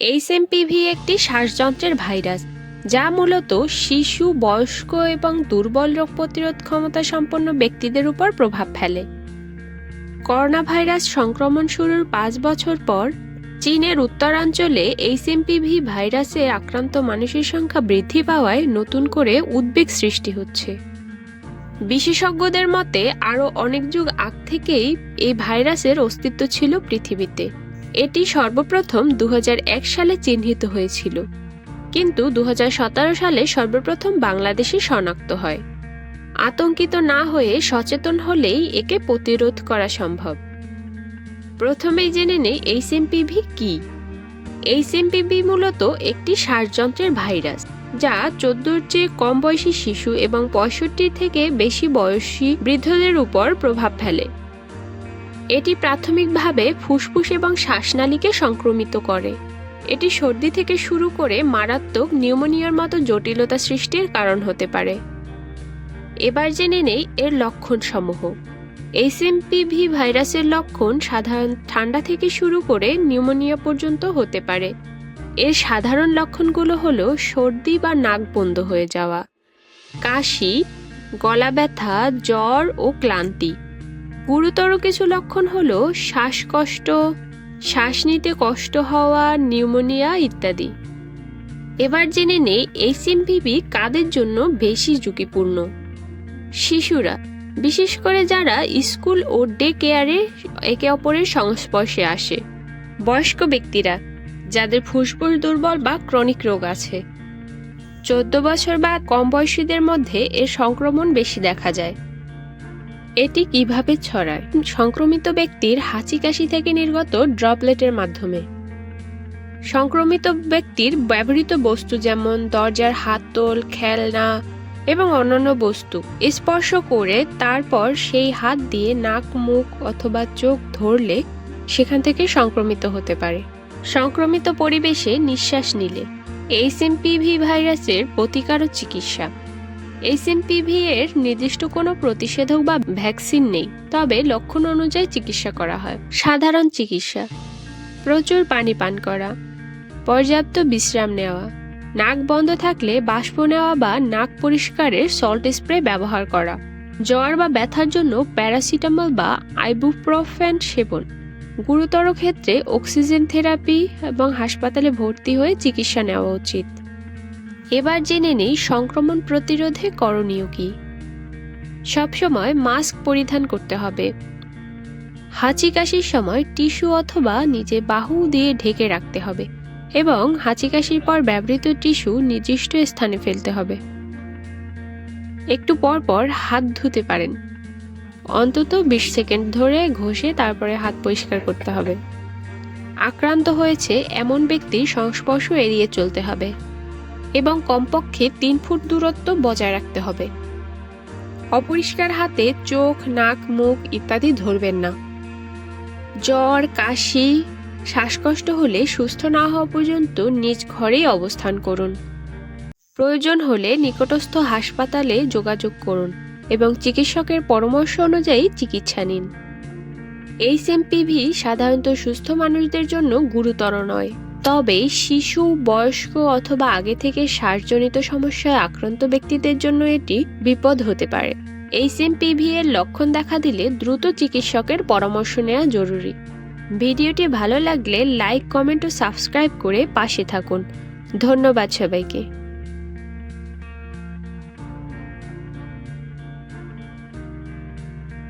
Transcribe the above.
HMPV একটি শ্বাসযন্ত্রের virus, যা মূলত শিশু, বয়স্ক এবং দুর্বল রোগ প্রতিরোধ ক্ষমতা সম্পন্ন ব্যক্তিদের উপর প্রভাব ফেলে। করোনা ভাইরাস সংক্রমণ শুরুর পাঁচ বছর পর চীনের উত্তরাঞ্চলে এইচএমপিভি ভাইরাসে আক্রান্ত মানুষের সংখ্যা বৃদ্ধি পাওয়ায় নতুন করে উদ্বেগ সৃষ্টি হচ্ছে। বিশেষজ্ঞদের মতে, আরও অনেক যুগ আগ থেকেই এই ভাইরাসের অস্তিত্ব ছিল পৃথিবীতে। এটি সর্বপ্রথম দু হাজার এক সালে চিহ্নিত হয়েছিল। কিন্তু দু হাজার সতেরো সালে সর্বপ্রথম বাংলাদেশে শনাক্ত হয়। আতঙ্কিত না হয়ে সচেতন হলেই একে প্রতিরোধ করা সম্ভব। প্রথমেই জেনে নেই এইচএমপিভি কি। এইচএমপিভি মূলত একটি শ্বাসযন্ত্রের ভাইরাস, যা চোদ্দোর চেয়ে কম বয়সী শিশু এবং পঁয়ষট্টি থেকে বেশি বয়সী বৃদ্ধদের উপর প্রভাব ফেলে। এটি প্রাথমিকভাবে ফুসফুস এবং শ্বাসনালীকে সংক্রমিত করে। এটি সর্দি থেকে শুরু করে মারাত্মক নিউমোনিয়ার মতো জটিলতা সৃষ্টির কারণ হতে পারে। এবার জেনে নেই এর লক্ষণসমূহ। এইচএমপিভি ভাইরাসের লক্ষণ সাধারণ ঠান্ডা থেকে শুরু করে নিউমোনিয়া পর্যন্ত হতে পারে। এর সাধারণ লক্ষণগুলো হলো সর্দি বা নাক বন্ধ হয়ে যাওয়া, কাশি গলা ব্যথা জ্বর ও ক্লান্তি। গুরুতর কিছু লক্ষণ হলো শ্বাসকষ্ট, শ্বাস নিতে কষ্ট হওয়া, নিউমোনিয়া ইত্যাদি। এবার জেনে নেই এইচএমভিবি কাদের জন্য বেশি ঝুঁকিপূর্ণ? শিশুরা, বিশেষ করে যারা স্কুল ও ডে কেয়ারে একে অপরের সংস্পর্শে আসে। বয়স্ক ব্যক্তিরা, যাদের ফুসফুস দুর্বল বা ক্রনিক রোগ আছে। চোদ্দ বছর বা কম বয়সীদের মধ্যে এর সংক্রমণ বেশি দেখা যায়। এটি কীভাবে ছড়ায়? সংক্রমিত ব্যক্তির হাঁচি কাশি থেকে নির্গত ড্রপলেটের মাধ্যমে। সংক্রমিত ব্যক্তির ব্যবহৃত বস্তু যেমন দরজার হাতল খেলনা এবং অন্যান্য বস্তু স্পর্শ করে তারপর সেই হাত দিয়ে নাক, মুখ অথবা চোখ ধরলে সেখান থেকে সংক্রমিত হতে পারে। সংক্রমিত পরিবেশে নিঃশ্বাস নিলে। এইচএমপিভি ভাইরাসের প্রতিকার চিকিৎসা। এইচএমপিভি এর নির্দিষ্ট কোনো প্রতিষেধক বা ভ্যাকসিন নেই, তবে লক্ষণ অনুযায়ী চিকিৎসা করা হয়। সাধারণ চিকিৎসা। প্রচুর পানি পান করা। পর্যাপ্ত বিশ্রাম নেওয়া। নাক বন্ধ থাকলে বাষ্প নেওয়া বা নাক পরিষ্কারের সল্ট স্প্রে ব্যবহার করা। জ্বর বা ব্যথার জন্য প্যারাসিটামল বা আইবুপ্রোফেন সেবন। গুরুতর ক্ষেত্রে অক্সিজেন থেরাপি এবং হাসপাতালে ভর্তি হয়ে চিকিৎসা নেওয়া উচিত। এবার জেনে নেই সংক্রমণ প্রতিরোধে করণীয় কি। সবসময় মাস্ক পরিধান করতে হবে। হাঁচি কাশির সময় টিস্যু অথবা নিজে বাহু দিয়ে ঢেকে রাখতে হবে এবং হাঁচি কাশির পর ব্যবহৃত টিস্যু নির্দিষ্ট স্থানে ফেলতে হবে। একটু পর পর হাত ধুতে পারেন। অন্তত বিশ সেকেন্ড ধরে ঘষে তারপরে হাত পরিষ্কার করতে হবে। আক্রান্ত হয়েছে এমন ব্যক্তির সংস্পর্শ এড়িয়ে চলতে হবে। এবং কমপক্ষে তিন ফুট দূরত্ব বজায় রাখতে হবে। অপরিষ্কার হাতে চোখ, নাক, মুখ ইত্যাদি ধরবেন না। জ্বর, কাশি, শ্বাসকষ্ট হলে সুস্থ না হওয়া পর্যন্ত নিজ ঘরেই অবস্থান করুন। প্রয়োজন হলে নিকটস্থ হাসপাতালে যোগাযোগ করুন এবং চিকিৎসকের পরামর্শ অনুযায়ী চিকিৎসা নিন। এইচএমপিভি সাধারণত সুস্থ মানুষদের জন্য গুরুতর নয়। তবে শিশু, বয়স্ক অথবা আগে থেকে শ্বাসজনিত সমস্যায় আক্রান্ত ব্যক্তিদের জন্য এটি বিপদ হতে পারে। এইচ এইচএমপিভি এর লক্ষণ দেখা দিলে দ্রুত চিকিৎসকের পরামর্শ নেওয়া জরুরি। ভিডিওটি ভালো লাগলে লাইক, কমেন্ট ও সাবস্ক্রাইব করে পাশে থাকুন। ধন্যবাদ সবাইকে।